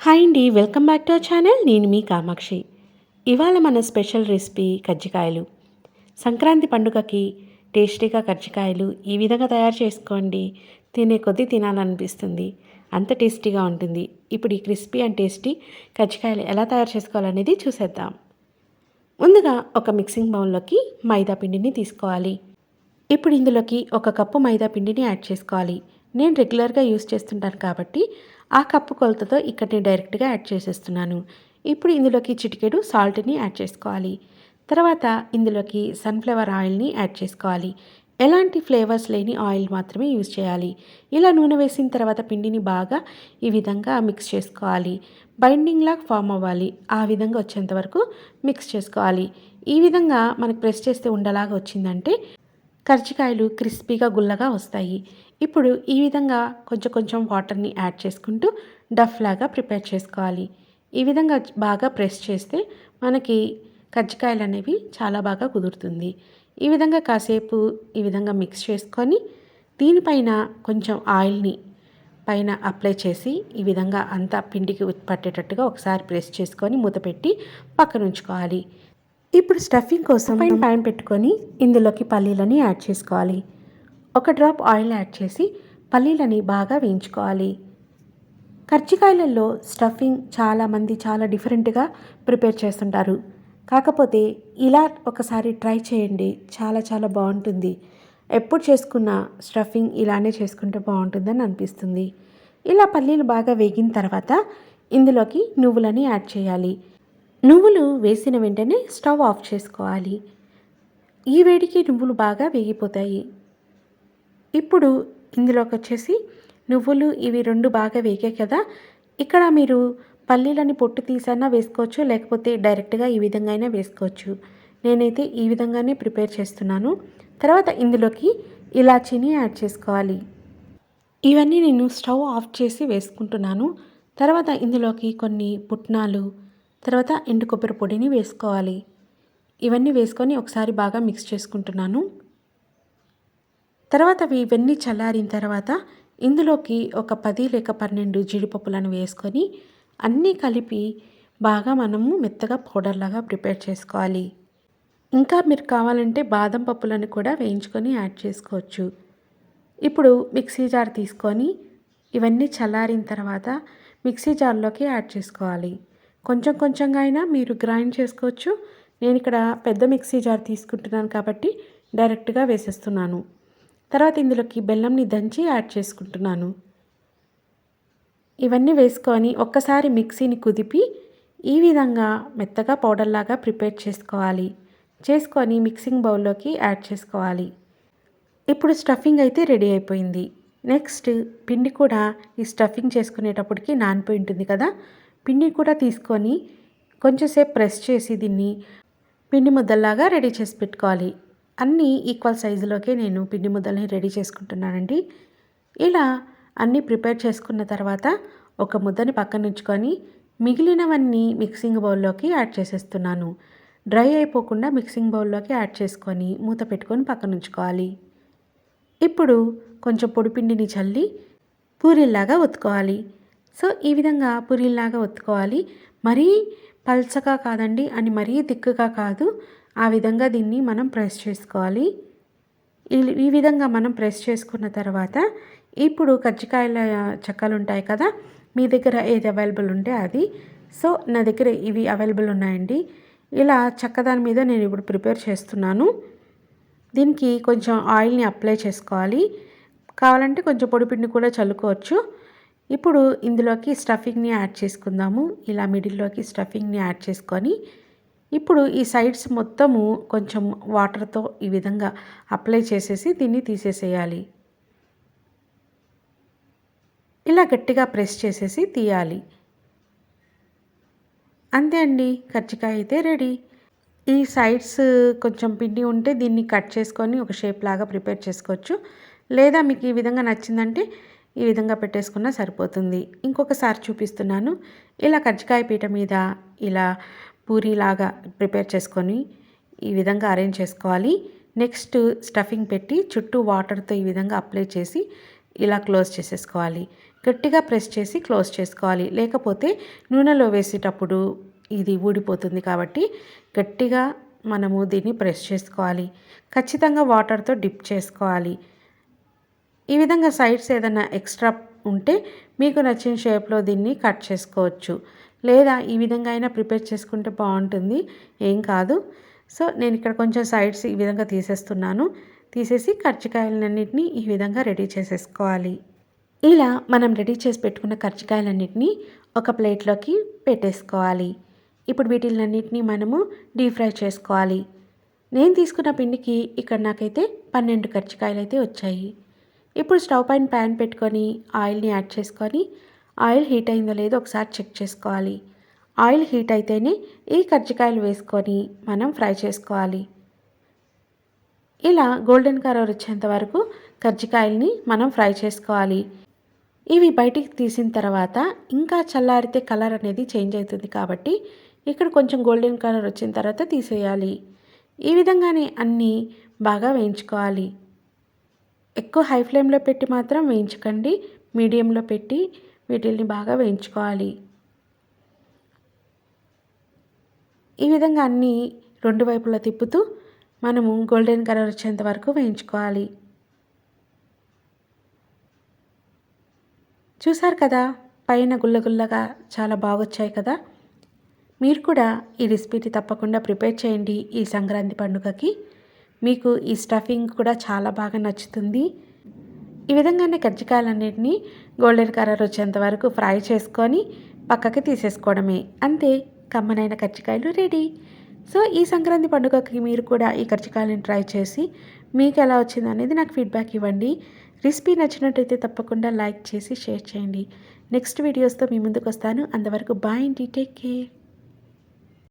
Hi అండి welcome back to our channel. నేను మీ కామాక్షి. ఇవాళ మన స్పెషల్ రెసిపీ కజ్జికాయలు. సంక్రాంతి పండుగకి టేస్టీగా కజ్జికాయలు ఈ విధంగా తయారు చేసుకోండి. తినే కొద్దీ తినాలనిపిస్తుంది. అంత టేస్టీగా ఉంటుంది. ఇప్పుడు ఈ క్రిస్పీ అండ్ టేస్టీ కజ్జికాయలు ఎలా తయారు చేసుకోవాలనేది చూసేద్దాం. ముందుగా ఒక మిక్సింగ్ బౌల్లోకి మైదా పిండిని తీసుకోవాలి. ఇప్పుడు ఇందులోకి ఒక కప్పు మైదా పిండిని యాడ్ చేసుకోవాలి. నేను రెగ్యులర్గా యూస్ చేస్తుంటాను కాబట్టి ఆ కప్పు కొలతతో ఇక్కడ నేను డైరెక్ట్గా యాడ్ చేసేస్తున్నాను. ఇప్పుడు ఇందులోకి చిటికెడు సాల్ట్ని యాడ్ చేసుకోవాలి. తర్వాత ఇందులోకి సన్ఫ్లవర్ ఆయిల్ని యాడ్ చేసుకోవాలి. ఎలాంటి ఫ్లేవర్స్ లేని ఆయిల్ మాత్రమే యూజ్ చేయాలి. ఇలా నూనె వేసిన తర్వాత పిండిని బాగా ఈ విధంగా మిక్స్ చేసుకోవాలి. బైండింగ్ లాగా ఫామ్ అవ్వాలి. ఆ విధంగా వచ్చేంత వరకు మిక్స్ చేసుకోవాలి. ఈ విధంగా మనకు ప్రెస్ చేస్తే ఉండలాగా వచ్చిందంటే కర్జికాయలు క్రిస్పీగా గుల్లగా వస్తాయి. ఇప్పుడు ఈ విధంగా కొంచెం కొంచెం వాటర్ని యాడ్ చేసుకుంటూ డఫ్ లాగా ప్రిపేర్ చేసుకోవాలి. ఈ విధంగా బాగా ప్రెస్ చేస్తే మనకి కజ్జికాయలు అనేవి చాలా బాగా కుదురుతుంది. ఈ విధంగా కాసేపు ఈ విధంగా మిక్స్ చేసుకొని దీనిపైన కొంచెం ఆయిల్ని పైన అప్లై చేసి ఈ విధంగా అంతా పిండికి పట్టేటట్టుగా ఒకసారి ప్రెస్ చేసుకొని మూత పెట్టి పక్కన ఉంచుకోవాలి ఇప్పుడు స్టఫింగ్ కోసం పైన ప్యాన్ పెట్టుకొని ఇందులోకి పల్లీలని యాడ్ చేసుకోవాలి. ఒక డ్రాప్ ఆయిల్ యాడ్ చేసి పల్లీలని బాగా వేయించుకోవాలి. కర్జికాయలలో స్టఫింగ్ చాలామంది చాలా డిఫరెంట్గా ప్రిపేర్ చేస్తుంటారు. కాకపోతే ఇలా ఒకసారి ట్రై చేయండి. చాలా చాలా బాగుంటుంది. ఎప్పుడు చేసుకున్న స్టఫింగ్ ఇలానే చేసుకుంటే బాగుంటుందని అనిపిస్తుంది. ఇలా పల్లీలు బాగా వేగిన తర్వాత ఇందులోకి నువ్వులని యాడ్ చేయాలి. నువ్వులు వేసిన వెంటనే స్టవ్ ఆఫ్ చేసుకోవాలి. ఈ వేడికి నువ్వులు బాగా వేగిపోతాయి. ఇప్పుడు ఇందులోకి వచ్చేసి నువ్వులు ఇవి రెండు బాగా వేగాయి కదా. ఇక్కడ మీరు పల్లీలని పొట్టు తీసన్నా వేసుకోవచ్చు లేకపోతే డైరెక్ట్గా ఈ విధంగా అయినా వేసుకోవచ్చు. నేనైతే ఈ విధంగానే ప్రిపేర్ చేస్తున్నాను. తర్వాత ఇందులోకి ఇలాచీని యాడ్ చేసుకోవాలి. ఇవన్నీ నేను స్టవ్ ఆఫ్ చేసి వేసుకుంటున్నాను. తర్వాత ఇందులోకి కొన్ని పుట్నాలు తర్వాత ఎండు కొబ్బరి పొడిని వేసుకోవాలి. ఇవన్నీ వేసుకొని ఒకసారి బాగా మిక్స్ చేసుకుంటున్నాను. తర్వాత అవి ఇవన్నీ చల్లారిన తర్వాత ఇందులోకి ఒక పది లేక పన్నెండు జీడిపప్పులను వేసుకొని అన్నీ కలిపి బాగా మనము మెత్తగా పౌడర్లాగా ప్రిపేర్ చేసుకోవాలి. ఇంకా మీరు కావాలంటే బాదం పప్పులను కూడా వేయించుకొని యాడ్ చేసుకోవచ్చు. ఇప్పుడు మిక్సీ జార్ తీసుకొని ఇవన్నీ చల్లారిన తర్వాత మిక్సీ జార్లోకి యాడ్ చేసుకోవాలి. కొంచెం కొంచెంగా అయినా మీరు గ్రైండ్ చేసుకోవచ్చు. నేను ఇక్కడ పెద్ద మిక్సీ జార్ తీసుకుంటున్నాను కాబట్టి డైరెక్ట్గా వేసేస్తున్నాను. తర్వాత ఇందులోకి బెల్లంని దంచి యాడ్ చేసుకుంటున్నాను. ఇవన్నీ వేసుకొని ఒక్కసారి మిక్సీని కుదిపి ఈ విధంగా మెత్తగా పౌడర్లాగా ప్రిపేర్ చేసుకోవాలి. చేసుకొని మిక్సింగ్ బౌల్లోకి యాడ్ చేసుకోవాలి. ఇప్పుడు స్టఫింగ్ అయితే రెడీ అయిపోయింది. నెక్స్ట్ పిండి కూడా ఈ స్టఫింగ్ చేసుకునేటప్పటికి నానిపోయి ఉంటుంది కదా. పిండి కూడా తీసుకొని కొంచెంసేపు ప్రెస్ చేసి దీన్ని పిండి ముద్దల్లాగా రెడీ చేసి పెట్టుకోవాలి. అన్నీ ఈక్వల్ సైజులోకే నేను పిండి ముద్దల్ని రెడీ చేసుకుంటున్నానండి. ఇలా అన్నీ ప్రిపేర్ చేసుకున్న తర్వాత ఒక ముద్దని పక్కన ఉంచుకొని మిగిలినవన్నీ మిక్సింగ్ బౌల్లోకి యాడ్ చేసేస్తున్నాను. డ్రై అయిపోకుండా మిక్సింగ్ బౌల్లోకి యాడ్ చేసుకొని మూత పెట్టుకొని పక్కన ఉంచుకోవాలి. ఇప్పుడు కొంచెం పొడిపిండిని చల్లి పూరీల్లాగా ఉతుకోవాలి సో ఈ విధంగా పూరీల్లాగా ఒత్తుకోవాలి. మరీ పల్చగా కాదండి అని మరీ దిక్కుగా కాదు. ఆ విధంగా దీన్ని మనం ప్రెస్ చేసుకోవాలి. ఈ విధంగా మనం ప్రెస్ చేసుకున్న తర్వాత ఇప్పుడు కజ్జికాయల చెక్కలు ఉంటాయి కదా మీ దగ్గర ఏది అవైలబుల్ ఉంటే అది. సో నా దగ్గర ఇవి అవైలబుల్ ఉన్నాయండి. ఇలా చెక్క దాని మీద నేను ఇప్పుడు ప్రిపేర్ చేస్తున్నాను. దీనికి కొంచెం ఆయిల్ని అప్లై చేసుకోవాలి. కావాలంటే కొంచెం పొడిపిండి కూడా చల్లుకోవచ్చు. ఇప్పుడు ఇందులోకి స్టఫింగ్ని యాడ్ చేసుకుందాము. ఇలా మిడిల్లోకి స్టఫింగ్ని యాడ్ చేసుకొని ఇప్పుడు ఈ సైడ్స్ మొత్తము కొంచెం వాటర్తో ఈ విధంగా అప్లై చేసేసి దీన్ని తీసేసేయాలి. ఇలా గట్టిగా ప్రెస్ చేసేసి తీయాలి. అంతే అండి. కర్చికాయ అయితే రెడీ. ఈ సైడ్స్ కొంచెం పిండి ఉంటే దీన్ని కట్ చేసుకొని ఒక షేప్ లాగా ప్రిపేర్ చేసుకోవచ్చు. లేదా మీకు ఈ విధంగా నచ్చిందంటే ఈ విధంగా పెట్టేసుకున్నా సరిపోతుంది. ఇంకొకసారి చూపిస్తున్నాను. ఇలా కజ్జికాయ పీట మీద ఇలా పూరీలాగా ప్రిపేర్ చేసుకొని ఈ విధంగా అరేంజ్ చేసుకోవాలి. నెక్స్ట్ స్టఫింగ్ పెట్టి చుట్టూ వాటర్తో ఈ విధంగా అప్లై చేసి ఇలా క్లోజ్ చేసేసుకోవాలి. గట్టిగా ప్రెస్ చేసి క్లోజ్ చేసుకోవాలి. లేకపోతే నూనెలో వేసేటప్పుడు ఇది ఊడిపోతుంది కాబట్టి గట్టిగా మనము దీన్ని ప్రెస్ చేసుకోవాలి. ఖచ్చితంగా వాటర్తో డిప్ చేసుకోవాలి. ఈ విధంగా సైడ్స్ ఏదైనా ఎక్స్ట్రా ఉంటే మీకు నచ్చిన షేప్లో దీన్ని కట్ చేసుకోవచ్చు. లేదా ఈ విధంగా అయినా ప్రిపేర్ చేసుకుంటే బాగుంటుంది. ఏం కాదు. సో నేను ఇక్కడ కొంచెం సైడ్స్ ఈ విధంగా తీసేస్తున్నాను. తీసేసి కర్జికాయలన్నింటినీ ఈ విధంగా రెడీ చేసేసుకోవాలి. ఇలా మనం రెడీ చేసి పెట్టుకున్న కర్జికాయలన్నింటినీ ఒక ప్లేట్లోకి పెట్టేసుకోవాలి. ఇప్పుడు వీటిలన్నింటినీ మనము డీప్ ఫ్రై చేసుకోవాలి. నేను తీసుకున్న పిండికి ఇక్కడ నాకైతే పన్నెండు కర్జికాయలు అయితే వచ్చాయి. ఇప్పుడు స్టవ్ పైన ప్యాన్ పెట్టుకొని ఆయిల్ని యాడ్ చేసుకొని ఆయిల్ హీట్ అయిందో లేదో ఒకసారి చెక్ చేసుకోవాలి. ఆయిల్ హీట్ అయితేనే ఈ కజ్జికాయలు వేసుకొని మనం ఫ్రై చేసుకోవాలి. ఇలా గోల్డెన్ కలర్ వచ్చేంత వరకు కజ్జికాయల్ని మనం ఫ్రై చేసుకోవాలి. ఇవి బయటికి తీసిన తర్వాత ఇంకా చల్లారితే కలర్ అనేది చేంజ్ అవుతుంది కాబట్టి ఇక్కడ కొంచెం గోల్డెన్ కలర్ వచ్చిన తర్వాత తీసేయాలి. ఈ విధంగానే అన్నీ బాగా వేయించుకోవాలి. ఎక్కువ హై ఫ్లేమ్లో పెట్టి మాత్రం వేయించకండి. మీడియంలో పెట్టి వీటిల్ని బాగా వేయించుకోవాలి. ఈ విధంగా అన్నీ రెండు వైపులా తిప్పుతూ మనము గోల్డెన్ కలర్ వచ్చేంత వరకు వేయించుకోవాలి. చూసారు కదా? పైన గుల్లగుల్లగా చాలా బాగొచ్చాయి కదా? మీరు కూడా ఈ రెసిపీని తప్పకుండా ప్రిపేర్ చేయండి ఈ సంక్రాంతి పండుగకి. మీకు ఈ స్టఫింగ్ కూడా చాలా బాగా నచ్చుతుంది. ఈ విధంగానే కజ్జికాయలన్నింటినీ గోల్డెన్ కలర్ వచ్చేంత వరకు ఫ్రై చేసుకొని పక్కకి తీసేసుకోవడమే. అంతే కమ్మనైన కజ్జికాయలు రెడీ సో ఈ సంక్రాంతి పండుగకి మీరు కూడా ఈ కజ్జికాయలను ట్రై చేసి మీకు ఎలా వచ్చింది అనేది నాకు ఫీడ్బ్యాక్ ఇవ్వండి. రెసిపీ నచ్చినట్టయితే తప్పకుండా లైక్ చేసి షేర్ చేయండి. నెక్స్ట్ వీడియోస్తో మీ ముందుకు వస్తాను. అంతవరకు బాయ్ అండి. Take care